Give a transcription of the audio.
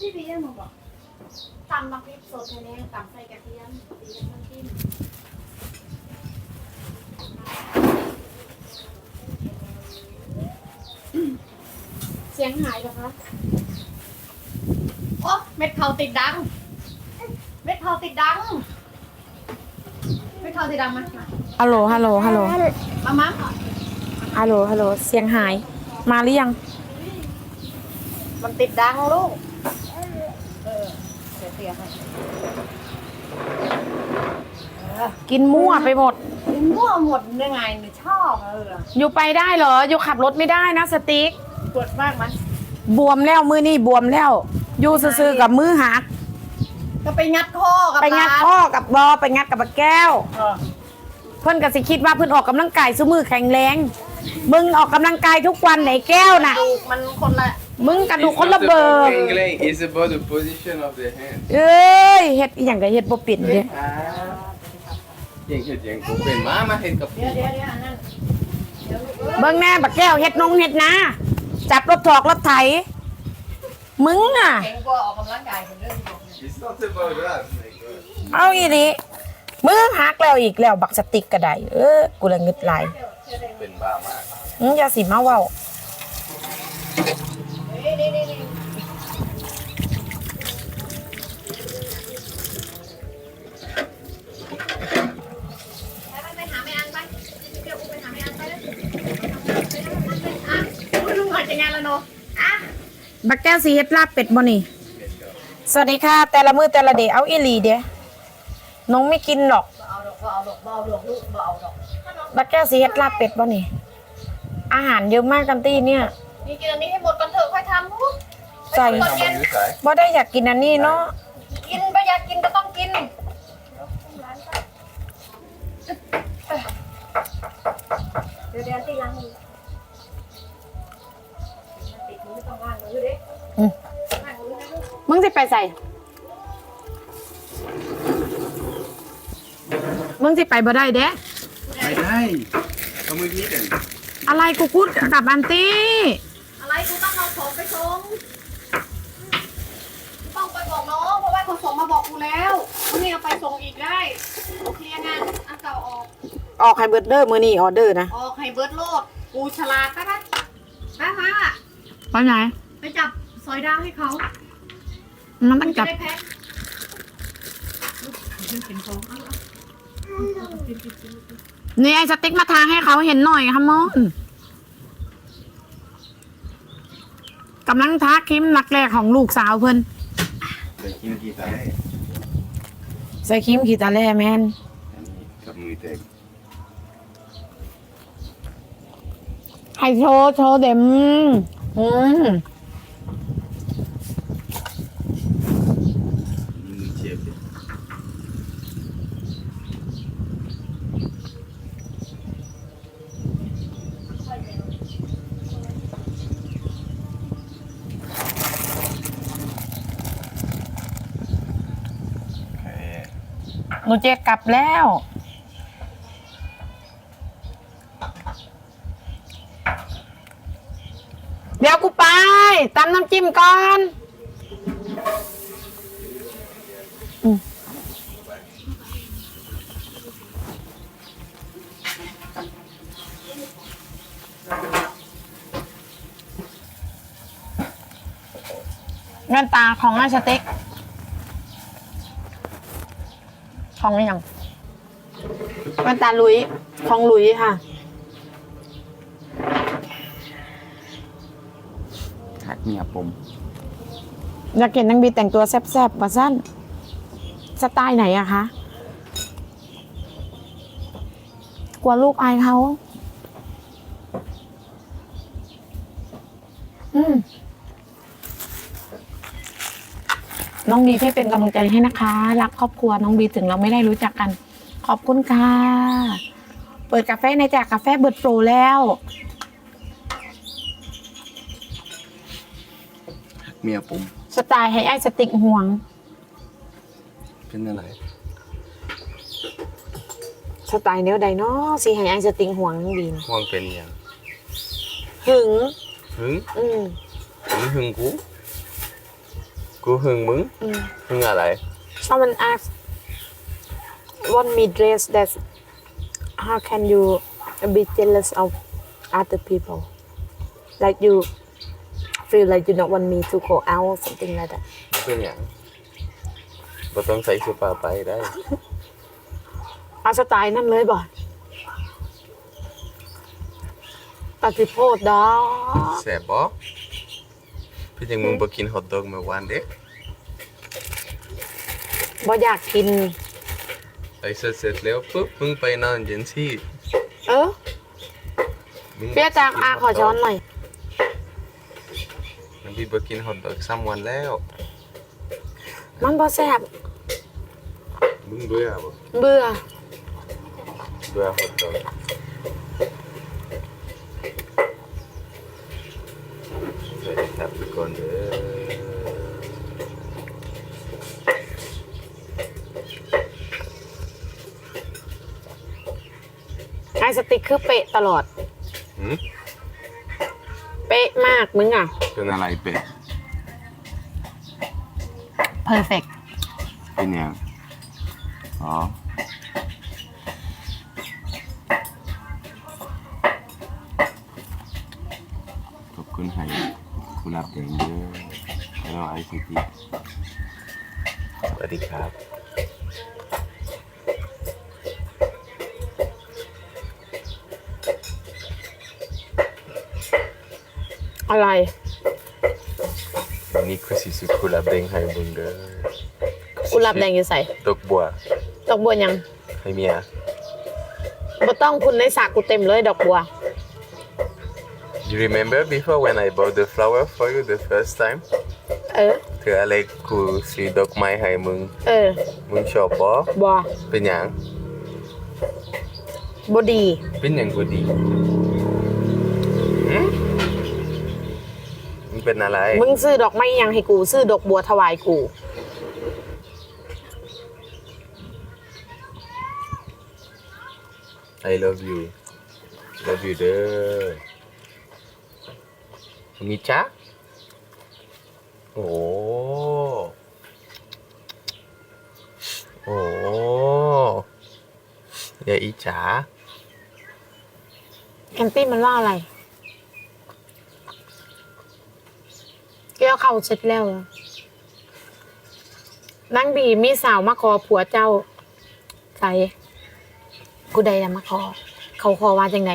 พี่พี่ยังมาบอกตำน้ำพริกสดแน่ๆตำใส่กระเทียมตีน้ำจิ้มเสียงหายเหรอคะ โอ้เม็ดเขาติดดัง เม็ดเขาติดดัง เม็ดเขาติดดังไหมมาฮัลโหล ฮัลโหล ฮัลโหล มามาฮัลโหล ฮัลโหล เสียงหาย มาหรือยัง มันติดดังลูกเออ เสียเสียให้กินมั่วไปหมดมั่วหมดยังไงเนี่ยชอบเอออยู่ไปได้เหรอ อยู่ขับรถไม่ได้นะสติ๊ก ปวดมากไหมบวมแล้วมือนี่บวมแล้ว อยู่ซื่อๆกับมือหัก ก็ไปงัดข้อกับไปงัดร้านข้อกับบอไปงัดกับบักแก้ว เออเพื่อนก็สิคิดว่าเพื่อนออกกำลังกายสู้มือแข็งแรง มึงออกกำลังกายทุกวันไหนแก้วน่ะ ดูมันคนละ มึงกระดูก It's คน not ละเบอร์ about angling, it's about the position of the hand. เอ้ยเฮ็ดอหย่างก็เฮ็ดบ่เป็นเด้อ่าเก่งเห็ดเก่งกูเป็นม้ามาเห็นกับเดี๋ยวเดี๋ยวเดี๋ยวอันนั้นเดี๋ยวลูกเอ้ยเบิ่งแน่บักแก้วเฮ็ดนงเฮ็ดนาจับรถถอกรถไถ มึงอะเก่งกว่าออกกำลังกายเป็นเรื่องของ It's not about us. Like, uh, เอาอีนี่มือหักแล้วอีกแล้วบักสติกก็ได้เออกูละงึดหลายเป็นบ้ามากมึงอย่าสิมาเว้า นี่นี่นี่นี่ไปไปหาแม่อันไปเดี๋ยวกูไปหาแม่อันไปเลยอะคุณลุงมาจากงานแล้วเนาะอะบักแก้วสิเฮ็ดลาบเป็ดบ่นี่ สวัสดีค่ะ แต่ละมือแต่ละเดย์เอาอีหลีเด้น้องไม่กินหรอกเอาดอกเอาดอกเอาดอกลูกเอาดอกบักแก้วสิเฮ็ดลาบเป็ดบ่นี่ อาหารเยอะมากกันตี้เนี่ย นี่กินอันนี้ให้หมดก่อนเถอะค่อยทำลูกใส่ตอนเย็นทำมันด้วยสายบ่ได้อยากกินอันนี้เนาะกินไปอยากกินก็ต้องกินเดี๋ยวเดี๋ยวตีล้างมือติดมือไม่ต้องล้างมือเด้อืมล้างมือนะลูกมึงสิไปใส่ มึงสิไปบ่ได้เด้ ไม่ได้เอามือนี้กันอะไรกูพูดกับอันตี้อะไร กูต้องเอาของไปส่งต้องไปบอกน้องเพราะว่าเขาส่งมาบอกกูแล้วพรุ่งนี้เอาไปส่งอีกได้เคลียร์งานอันเก่าออก ออกให้เบิร์ดเดอร์มือนี่ออเดอร์นะออกให้เบิร์ดโลด กูฉลาดปะนะไปฮะไปไหนไปจับซอยดาวให้เขามันต้องจะจับได้แพ็คเห็นของเอาเอานี่ไอ้สติ๊กมาทางให้เขาเห็นหน่อยค่ะมอน กำลังทาครีมนักแรกของลูกสาวเพิ่นเดี๋ยวกินกี่ตาได้ใส่ครีมขีตาแล่แมนอันนี้กับมือเต็มให้โชว์โชว์เด็มอืมมือเจ็บเลย หนูเจกลับแล้ว เดี๋ยวกูไปตำน้ำจิ้มก่อนเงินตาของอาสเต็ก ของอหย่างแว่นตาลุยของลุยค่ะหักเมียผมอยากเห็นนางบีแต่งตัวแซ่บๆมาสั้นสไตล์ไหนอะคะ กลัวลูกอายเขา น้องบีให้เป็นกำลังใจให้นะคะ รักครอบครัวน้องบีถึงเราไม่ได้รู้จักกัน ขอบคุณค่ะ เปิดกาแฟในจากกาแฟเบิร์ดโปรแล้วหักเมียผมสไตล์ให้ไอ้สติกห่วง เป็นอะไรสไตล์เนี้ยใดเนาะสีให้ไอ้สติกห่วงน้องบีนะห่วงเป็นยังหึงหึงอืมหึงหึงกู กูหึงมึงอืมหึงอะไร someone asked want me dress that how can you be jealous of other people like you feel like you don't want me to go out something like that มันเป็นอย่างบ่ต้องใส่เสื้อผ้าไปได้เอาสไตล์นั่นเลยบ่ปฏิโพดดอกแสบบ่ พี่จังมึงบ่กินฮอทดอกเมื่อวานเด้บ่อยากกิน ไอ้เสร็จเสร็จแล้วปุ๊บมึงไปนอนเย็นซี่เออมึงเปียจางอาขอช้อนหน่อยมันพี่บ่กินฮอทดอกซ้ำวันแล้ว มันบ่แซ่บมึงเบื่อบ่เบื่อเบื่อฮอทดอกสวัสดี ครับทุกคนเด้อไอสติ๊กคือเป๊ะตลอด หืมเป๊ะมากมึงอะ เป็นอะไรเป็ด perfect เป็นหยังอ๋อ ขอบคุณ ให้คุณรับแดงเยอะแล้วไอซีทีสวัสดีครับอะไร วันนี้คือสิสุดคุณรับแดงให้บุญเด้อกุหลาบแดงอยู่ใส่ดอกบัวดอกบัวยังให้เมียบ่ต้องคุณในสากกูเต็มเลยดอกบัว You remember before when I bought the flower for you the first time เออ เธออะไรกูซื้อดอกไม้ให้มึง เออมึงชอบบ่บอเป็นหยังบดี เป็นหยังกูดีหืมมึงเป็นอะไร มึงซื้อดอกไม้ยังให้กู ซื้อดอกบัวถวายกู I love you love you เด้อ มีจ้าโอ้โอ้อย่าอีจ๋าแอนตี้มันว่าอะไรเกี่ยวเข้าเสร็จแล้วนั่งบีมีสาวมาขอผัวเจ้า ใส่กูใดอะมาขอ เขาขอว่าจังไง